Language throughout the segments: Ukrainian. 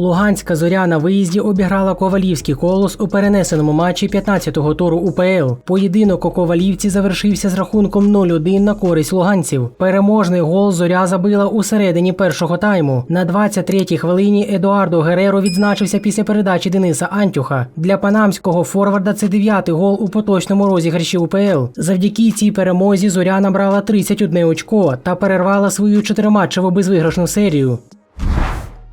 Луганська зоря на виїзді обіграла Ковалівський колос у перенесеному матчі 15-го туру УПЛ. Поєдинок у Ковалівці завершився з рахунком 0-1 на користь луганців. Переможний гол зоря забила у середині першого тайму. На 23-й хвилині Едуардо Гереро відзначився після передачі Дениса Антюха. Для панамського форварда це дев'ятий гол у поточному розіграші УПЛ. Завдяки цій перемозі зоря набрала 31 очко та перервала свою чотириматчеву безвиграшну серію.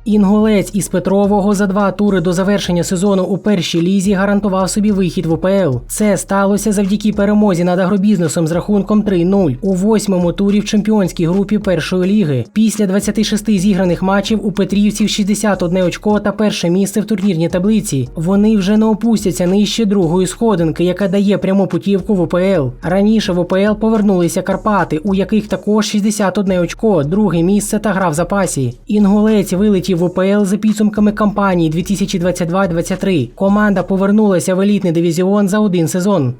Інгулець із Петрового за два тури до завершення сезону у першій лізі гарантував собі вихід в УПЛ. Це сталося завдяки перемозі над агробізнесом з рахунком 3-0 у восьмому турі в чемпіонській групі першої ліги. Після 26 зіграних матчів у Петрівців 61 очко та перше місце в турнірній таблиці. Вони вже не опустяться нижче другої сходинки, яка дає пряму путівку в УПЛ. Раніше в УПЛ повернулися Карпати, у яких також 61 очко, друге місце та гра в запасі. Інгулець вилетів в УПЛ за підсумками кампанії 2022-23. Команда повернулася в елітний дивізіон за один сезон.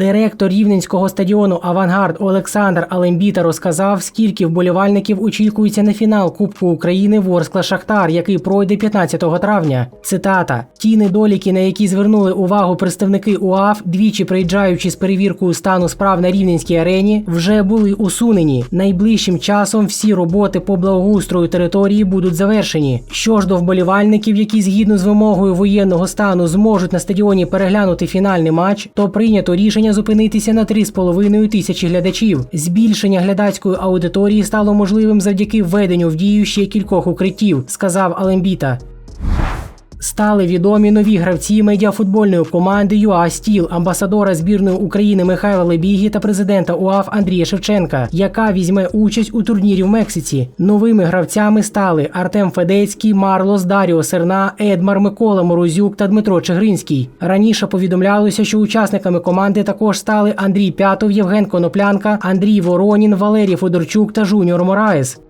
Директор рівненського стадіону Авангард Олександр Алембіта розказав, скільки вболівальників очікується на фінал Кубку України Ворскла Шахтар, який пройде 15 травня. Цитата: ті недоліки, на які звернули увагу представники УАФ, двічі приїжджаючи з перевіркою стану справ на рівненській арені, вже були усунені. Найближчим часом всі роботи по благоустрою території будуть завершені. Що ж до вболівальників, які згідно з вимогою воєнного стану зможуть на стадіоні переглянути фінальний матч, то прийнято рішення зупинитися на 3,5 тисячі глядачів. Збільшення глядацької аудиторії стало можливим завдяки введенню в дію ще кількох укриттів, сказав Алембіта. Стали відомі нові гравці медіафутбольної команди ЮА Стіл, амбасадора збірної України Михайла Лебігі та президента УАФ Андрія Шевченка, яка візьме участь у турнірі в Мексиці. Новими гравцями стали Артем Федецький, Марлос, Даріо Серна, Едмар Микола Морозюк та Дмитро Чигринський. Раніше повідомлялося, що учасниками команди також стали Андрій П'ятов, Євген Коноплянка, Андрій Воронін, Валерій Федорчук та Жуніор Мораєс.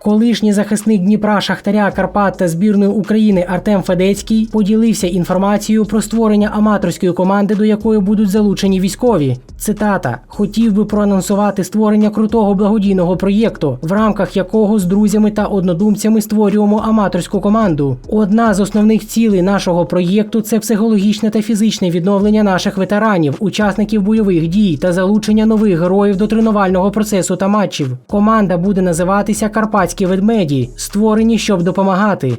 Колишній захисник Дніпра, Шахтаря, Карпат та збірної України Артем Федецький поділився інформацією про створення аматорської команди, до якої будуть залучені військові. Цитата: хотів би проанонсувати створення крутого благодійного проєкту, в рамках якого з друзями та однодумцями створюємо аматорську команду. Одна з основних цілей нашого проєкту це психологічне та фізичне відновлення наших ветеранів, учасників бойових дій та залучення нових героїв до тренувального процесу та матчів. Команда буде називатися Карпатські ведмеді, створені, щоб допомагати.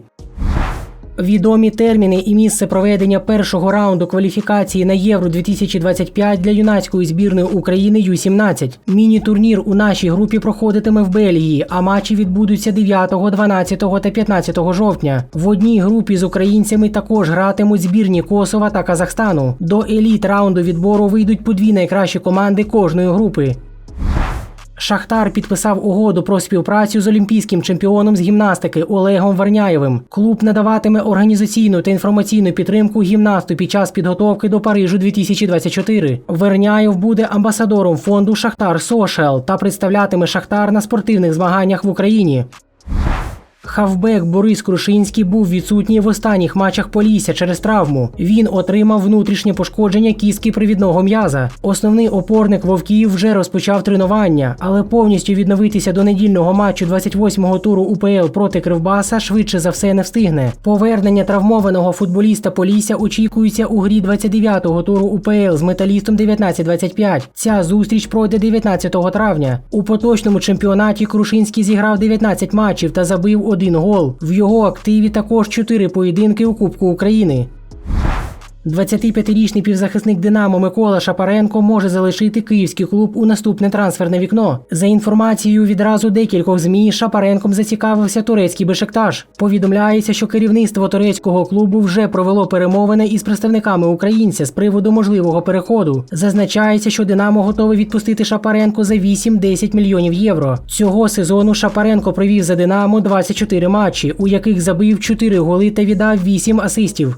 Відомі терміни і місце проведення першого раунду кваліфікації на Євро 2025 для юнацької збірної України Ю-17. Міні-турнір у нашій групі проходитиме в Бельгії, а матчі відбудуться 9, 12 та 15 жовтня. В одній групі з українцями також гратимуть збірні Косова та Казахстану. До еліт раунду відбору вийдуть по дві найкращі команди кожної групи. Шахтар підписав угоду про співпрацю з олімпійським чемпіоном з гімнастики Олегом Варняєвим. Клуб надаватиме організаційну та інформаційну підтримку гімнасту під час підготовки до Парижу 2024. Верняєв буде амбасадором фонду Шахтар Сошел та представлятиме Шахтар на спортивних змаганнях в Україні. Хавбек Борис Крушинський був відсутній в останніх матчах Полісся через травму. Він отримав внутрішнє пошкодження кістки привідного м'яза. Основний опорник вовків вже розпочав тренування, але повністю відновитися до недільного матчу 28-го туру УПЛ проти Кривбаса швидше за все не встигне. Повернення травмованого футболіста Полісся очікується у грі 29-го туру УПЛ з металістом 19-25. Ця зустріч пройде 19 травня. У поточному чемпіонаті Крушинський зіграв 19 матчів та забив один гол. В його активі також 4 поєдинки у Кубку України. 25-річний півзахисник Динамо Микола Шапаренко може залишити київський клуб у наступне трансферне вікно. За інформацією відразу декількох змі Шапаренком зацікавився турецький Бешикташ. Повідомляється, що керівництво турецького клубу вже провело перемовини із представниками українця з приводу можливого переходу. Зазначається, що Динамо готове відпустити Шапаренко за 8-10 мільйонів євро. Цього сезону Шапаренко провів за Динамо 24 матчі, у яких забив 4 голи та віддав 8 асистів.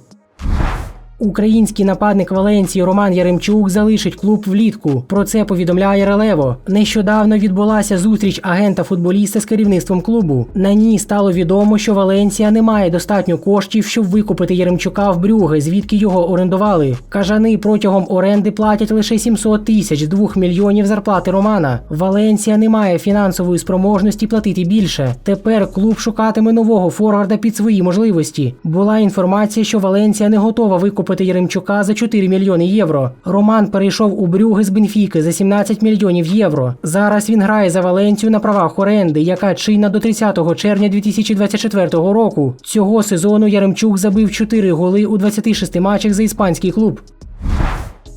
Український нападник Валенції Роман Яремчук залишить клуб влітку. Про це повідомляє Релево. Нещодавно відбулася зустріч агента футболіста з керівництвом клубу. На ній стало відомо, що Валенція не має достатньо коштів, щоб викупити Яремчука в Брюге, звідки його орендували. Кажани протягом оренди платять лише 700 тисяч 2 мільйонів зарплати Романа. Валенція не має фінансової спроможності платити більше. Тепер клуб шукатиме нового форварда під свої можливості. Була інформація, що Валенція не готова викупити Яремчука за 4 мільйони євро. Роман перейшов у Брюги з Бенфіки за 17 мільйонів євро. Зараз він грає за Валенцію на правах оренди, яка чинна до 30 червня 2024 року. Цього сезону Яремчук забив 4 голи у 26 матчах за іспанський клуб.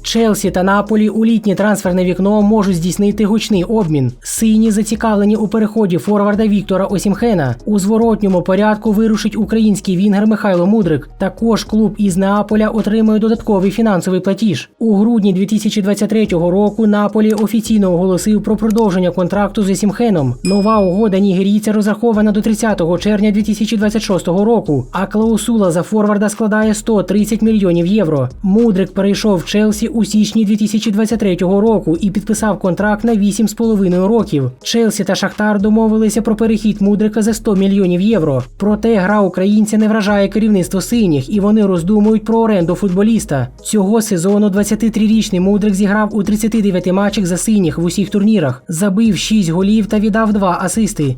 Челсі та Наполі у літнє трансферне вікно можуть здійснити гучний обмін. Сині зацікавлені у переході форварда Віктора Осімхена. У зворотньому порядку вирушить український вінгер Михайло Мудрик. Також клуб із Неаполя отримує додатковий фінансовий платіж. У грудні 2023 року Наполі офіційно оголосив про продовження контракту з Осімхеном. Нова угода нігерійця розрахована до 30 червня 2026 року, а клаусула за форварда складає 130 мільйонів євро. Мудрик перейшов в Челсі у січні 2023 року і підписав контракт на 8,5 років. Челсі та Шахтар домовилися про перехід Мудрика за 100 мільйонів євро. Проте гра українця не вражає керівництво синіх, і вони роздумують про оренду футболіста. Цього сезону 23-річний Мудрик зіграв у 39 матчах за синіх в усіх турнірах, забив 6 голів та віддав 2 асисти.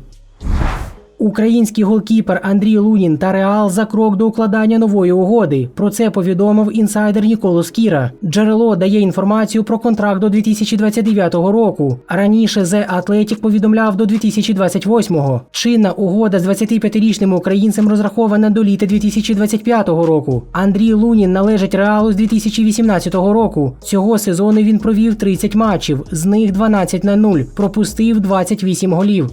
Український голкіпер Андрій Лунін та Реал за крок до укладання нової угоди. Про це повідомив інсайдер Ніколо Скіра. Джерело дає інформацію про контракт до 2029 року. Раніше The Athletic повідомляв до 2028-го. Чинна угода з 25-річним українцем розрахована до літа 2025 року. Андрій Лунін належить Реалу з 2018 року. Цього сезону він провів 30 матчів, з них 12 на 0, пропустив 28 голів.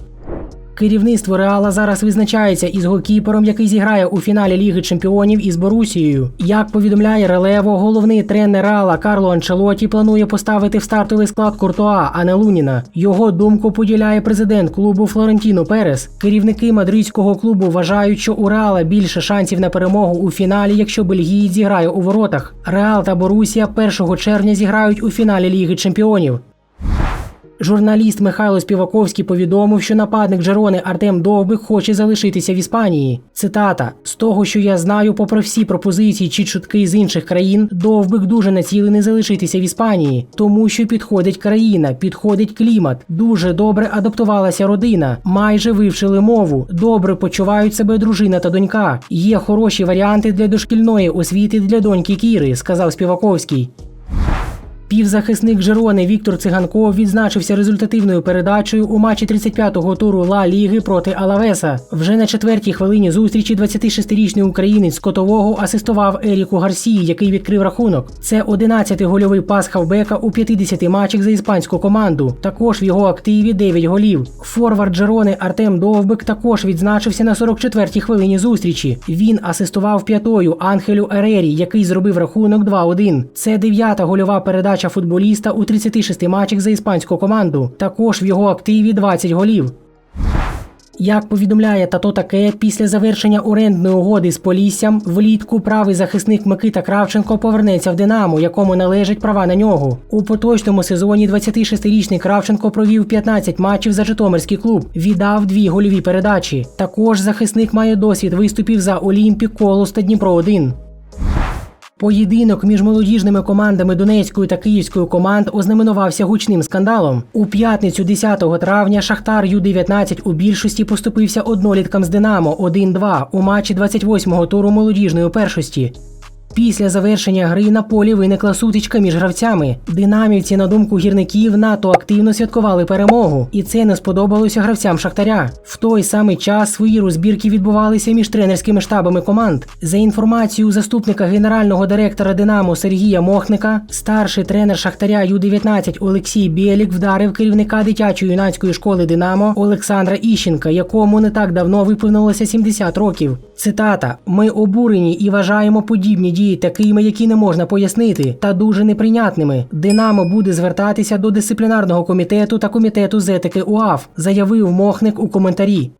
Керівництво Реала зараз визначається із голкіпером, який зіграє у фіналі Ліги Чемпіонів із Борусією. Як повідомляє Релево, головний тренер Реала Карло Анчелоті планує поставити в стартовий склад Куртоа, а не Луніна. Його думку поділяє президент клубу Флорентіно Перес. Керівники мадридського клубу вважають, що у Реала більше шансів на перемогу у фіналі, якщо бельгієць зіграє у воротах. Реал та Борусія 1 червня зіграють у фіналі Ліги Чемпіонів. Журналіст Михайло Співаковський повідомив, що нападник Джерони Артем Довбик хоче залишитися в Іспанії. Цитата: з того, що я знаю, попри всі пропозиції чи чутки з інших країн, Довбик дуже націлений залишитися в Іспанії, тому що підходить країна, підходить клімат. Дуже добре адаптувалася родина, майже вивчили мову. Добре почувають себе дружина та донька. Є хороші варіанти для дошкільної освіти для доньки Кіри, сказав Співаковський. Півзахисник Жерони Віктор Циганков відзначився результативною передачею у матчі 35-го туру Ла Ліги проти Алавеса. Вже на четвертій хвилині зустрічі 26-річний українець котового асистував Еріку Гарсії, який відкрив рахунок. Це 11-й гольовий пас хавбека у 50 матчах за іспанську команду. Також в його активі 9 голів. Форвард Жерони Артем Довбик також відзначився на 44-й хвилині зустрічі. Він асистував п'ятою Анхелю Ерері, який зробив рахунок 2-1. Це дев'ята гольова передача футболіста у 36 матчах за іспанську команду. Також в його активі 20 голів. Як повідомляє тато таке, після завершення орендної угоди з Поліссям влітку правий захисник Микита Кравченко повернеться в Динамо, якому належать права на нього. У поточному сезоні 26-річний Кравченко провів 15 матчів за Житомирський клуб, віддав дві гольові передачі. Також захисник має досвід виступів за Олімпік, Колос та Дніпро 1 Поєдинок між молодіжними командами Донецької та Київської команд ознаменувався гучним скандалом. У п'ятницю 10 травня Шахтар Ю-19 у більшості поступився одноліткам з Динамо 1-2 у матчі 28-го туру молодіжної першості. Після завершення гри на полі виникла сутичка між гравцями. Динамівці, на думку гірників, НАТО активно святкували перемогу, і це не сподобалося гравцям Шахтаря. В той самий час свої розбірки відбувалися між тренерськими штабами команд. За інформацією заступника генерального директора Динамо Сергія Мохника, старший тренер Шахтаря Ю-19 Олексій Білік вдарив керівника дитячої юнацької школи Динамо Олександра Іщенка, якому не так давно виповнилося 70 років. Цитата: Ми обурені і вважаємо подібні дії такими, які не можна пояснити, та дуже неприйнятними. Динамо буде звертатися до дисциплінарного комітету та комітету з етики УАФ, заявив Мохник у коментарі.